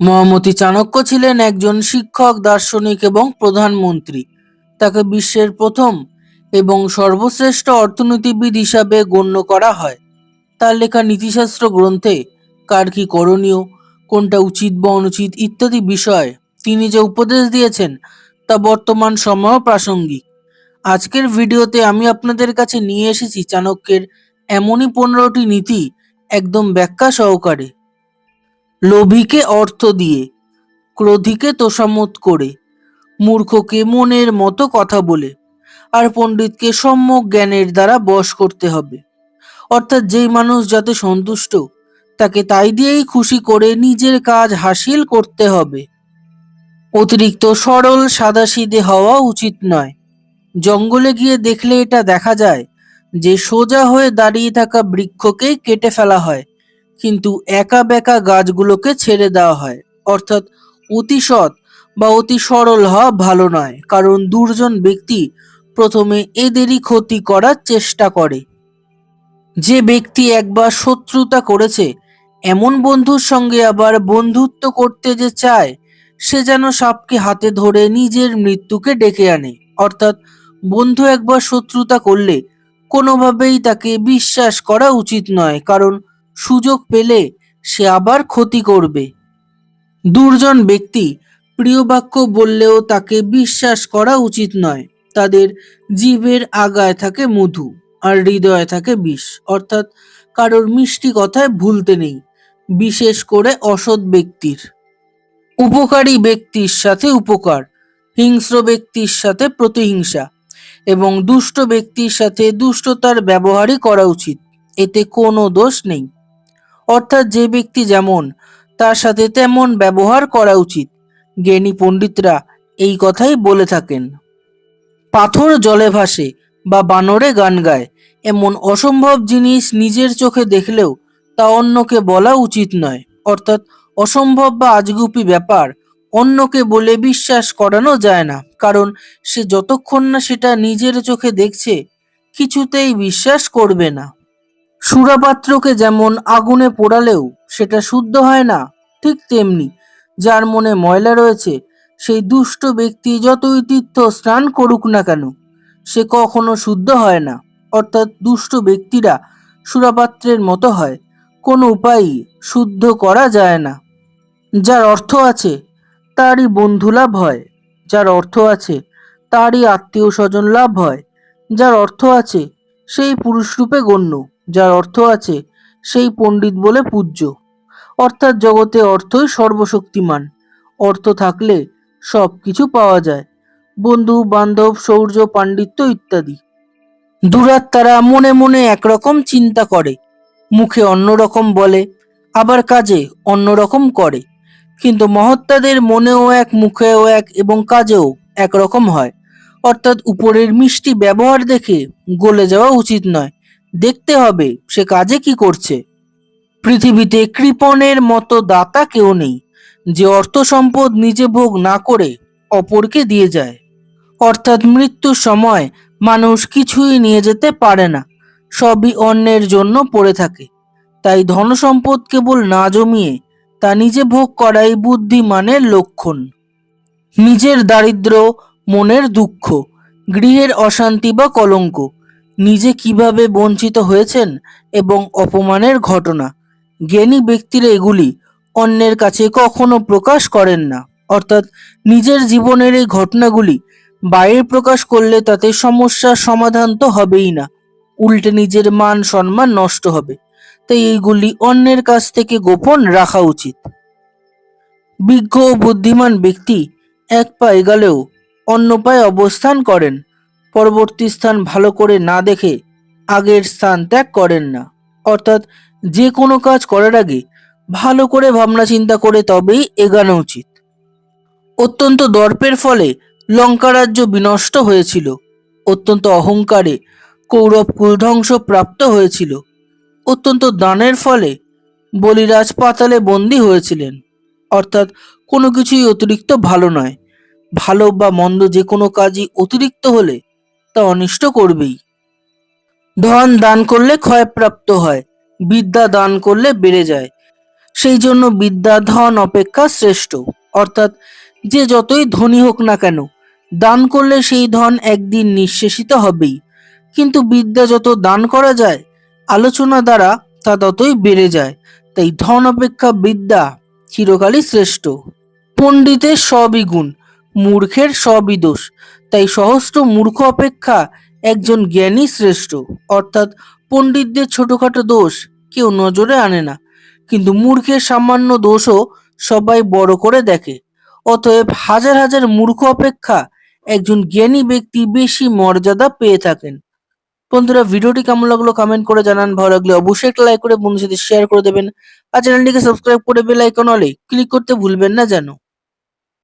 মহামতি চাণক্য ছিলেন একজন শিক্ষক, দার্শনিক এবং প্রধানমন্ত্রী। তাকে বিশ্বের প্রথম এবং সর্বশ্রেষ্ঠ অর্থনীতিবিদ হিসাবে গণ্য করা হয়। তার লেখা নীতিশাস্ত্র গ্রন্থে কার কি করণীয়, কোনটা উচিত বা অনুচিত ইত্যাদি বিষয় তিনি যে উপদেশ দিয়েছেন তা বর্তমান সময়ও প্রাসঙ্গিক। আজকের ভিডিওতে আমি আপনাদের কাছে নিয়ে এসেছি চাণক্যের এমনই পনেরোটি নীতি একদম ব্যাখ্যা সহকারে। লোভীকে অর্থ দিয়ে, ক্রোধীকে তোষামত করে, মূর্খকে মনের মতো কথা বলে, আর পণ্ডিতকে সম্যক জ্ঞানের দ্বারা বশ করতে হবে। অর্থাৎ যেই মানুষ যাতে সন্তুষ্ট, তাকে তাই দিয়েই খুশি করে নিজের কাজ হাসিল করতে হবে। অতিরিক্ত সরল সাদাসিধে হওয়া উচিত নয়। জঙ্গলে গিয়ে দেখলে এটা দেখা যায় যে সোজা হয়ে দাঁড়িয়ে থাকা বৃক্ষকেই কেটে ফেলা হয়। কিন্তু একা বেঁকা গাছগুলোকে ছেড়ে দেওয়া হয়। অর্থাৎ অতি সৎ বা অতি সরল হওয়া ভালো নয়, কারণ দুর্জন ব্যক্তি প্রথমে এদেরই ক্ষতি করার চেষ্টা করে। যে ব্যক্তি একবার শত্রুতা করেছে, এমন বন্ধুর সঙ্গে আবার বন্ধুত্ব করতে যে চায়, সে যেন সাপকে হাতে ধরে নিজের মৃত্যুকে ডেকে আনে। অর্থাৎ বন্ধু একবার শত্রুতা করলে কোনোভাবেই তাকে বিশ্বাস করা উচিত নয়, কারণ সুযোগ পেলে সে আবার ক্ষতি করবে। দুর্জন ব্যক্তি প্রিয় বাক্য বললেও তাকে বিশ্বাস করা উচিত নয়। তাদের জীবের আগায় থাকে মধু আর হৃদয়ে থাকে বিষ। অর্থাৎ কারোর মিষ্টি কথায় ভুলতে নেই, বিশেষ করে অসৎ ব্যক্তির। উপকারী ব্যক্তির সাথে উপকার, হিংস্র ব্যক্তির সাথে প্রতিহিংসা এবং দুষ্ট ব্যক্তির সাথে দুষ্টতার ব্যবহারই করা উচিত। এতে কোনো দোষ নেই। অর্থাৎ যে ব্যক্তি যেমন, তার সাথে তেমন ব্যবহার করা উচিত। জ্ঞানী পণ্ডিতরা এই কথাই বলে থাকেন। পাথর জলে ভাসে বা বানরে গান গায়, এমন অসম্ভব জিনিস নিজের চোখে দেখলেও তা অন্যকে বলা উচিত নয়। অর্থাৎ অসম্ভব বা আজগুপি ব্যাপার অন্যকে বলে বিশ্বাস করানো যায় না, কারণ সে যতক্ষণ না সেটা নিজের চোখে দেখছে, কিছুতেই বিশ্বাস করবে না। সুরাপাত্রকে যেমন আগুনে পোড়ালেও সেটা শুদ্ধ হয় না, ঠিক তেমনি যার মনে ময়লা রয়েছে, সেই দুষ্ট ব্যক্তি যতই তীর্থ স্নান করুক না কেন, সে কখনো শুদ্ধ হয় না। অর্থাৎ দুষ্ট ব্যক্তিরা সুরাপাত্রের মতো হয়, কোনো উপায়ই শুদ্ধ করা যায় না। যার অর্থ আছে, তারই বন্ধু লাভ হয়। যার অর্থ আছে, তারই আত্মীয় স্বজন লাভ হয়। যার অর্থ আছে, সেই পুরুষরূপে গণ্য। যার অর্থ আছে সেই পণ্ডিত বলে পূজ্য। অর্থাৎ জগতে অর্থই সর্বশক্তিমান। অর্থ থাকলে সব কিছু পাওয়া যায়। বন্ধু, বান্ধব শৌর্য পাণ্ডিত্য ইত্যাদি। দুরাত্মারা মনে মনে একরকম চিন্তা করে। মুখে অন্যরকম বলে, আবার কাজে অন্যরকম করে। কিন্তু মহত্তাদের মনেও এক, মুখেও এক এবং কাজেও একরকম হয়। অর্থাৎ উপরের মিষ্টি ব্যবহার দেখে গলে যাওয়া উচিত নয়। দেখতে হবে সে কাজে কি করছে। পৃথিবীতে কৃপণের মতো দাতা কেউ নেই, যে অর্থ সম্পদ নিজে ভোগ না করে অপরকে দিয়ে যায়। অর্থাৎ মৃত্যুর সময় মানুষ কিছুই নিয়ে যেতে পারে না, সবই অন্যের জন্য পড়ে থাকে। তাই ধনসম্পদ কেবল না জমিয়ে তা নিজে ভোগ করাই বুদ্ধিমানের লক্ষণ। নিজের দারিদ্র, মনের দুঃখ, গৃহের অশান্তি বা কলঙ্ক নিজে কীভাবে বঞ্চিত হয়েছেন এবং অপমানের ঘটনা? জ্ঞানী ব্যক্তিরা এগুলি অন্যের কাছে কখনো প্রকাশ করেন না। অর্থাৎ নিজের জীবনের এই ঘটনাগুলি বাইরে প্রকাশ করলে তাতে সমস্যার সমাধান তো হবেই না। উল্টে নিজের মান সম্মান নষ্ট হবে। তাই এইগুলি অন্যের কাছ থেকে গোপন রাখা উচিত। বিজ্ঞ ও বুদ্ধিমান ব্যক্তি এক পা এগালেও অন্য পায়ে অবস্থান করেন। পরবর্তী স্থান ভালো করে না দেখে আগের স্থান ত্যাগ করেন না। অর্থাৎ যে কোনো কাজ করার আগে ভালো করে ভাবনা চিন্তা করে তবেই এগানো উচিত। অত্যন্ত দর্পের ফলে লঙ্কা রাজ্য বিনষ্ট হয়েছিল। অত্যন্ত অহংকারে কৌরব কুলধ্বংস প্রাপ্ত হয়েছিল। অত্যন্ত দানের ফলে বলিরাজ পাতালে বন্দী হয়েছিলেন। অর্থাৎ কোনো কিছুই অতিরিক্ত ভালো নয়। ভালো বা মন্দ যে কোনো কাজই অতিরিক্ত হলে তা অনিষ্ট করবেই। ধন দান করলে ক্ষয়প্রাপ্ত হয়, বিদ্যা দান করলে বেড়ে যায়। সেই জন্য বিদ্যা, ধন অপেক্ষা শ্রেষ্ঠ। অর্থাৎ যে যতই ধনী হোক না কেন, দান করলে সেই ধন একদিন নিঃশেষিত হবেই। কিন্তু বিদ্যা যত দান করা যায়, আলোচনা দ্বারা তা ততই বেড়ে যায়। তাই ধন অপেক্ষা বিদ্যা চিরকালই শ্রেষ্ঠ। পণ্ডিতের সবই গুণ মূর্খের সবই দোষ। তাই সহস্র মূর্খ অপেক্ষা একজন জ্ঞানী শ্রেষ্ঠ। অর্থাৎ পণ্ডিতদের ছোটখাটো দোষ কেউ নজরে আনে না। কিন্তু মূর্খের সামান্য দোষও সবাই বড় করে দেখে। অতএব হাজার হাজার মূর্খ অপেক্ষা একজন জ্ঞানী ব্যক্তি বেশি মর্যাদা পেয়ে থাকেন। বন্ধুরা, ভিডিওটি কেমন লাগল কমেন্ট করে জানান। ভালো লাগলে অবশ্যই একটা লাইক করে বন্ধুর সাথে শেয়ার করে দেবেন। আর চ্যানেলটিকে সাবস্ক্রাইব করে বেল আইকন অলে ক্লিক করতে ভুলবেন না যেন।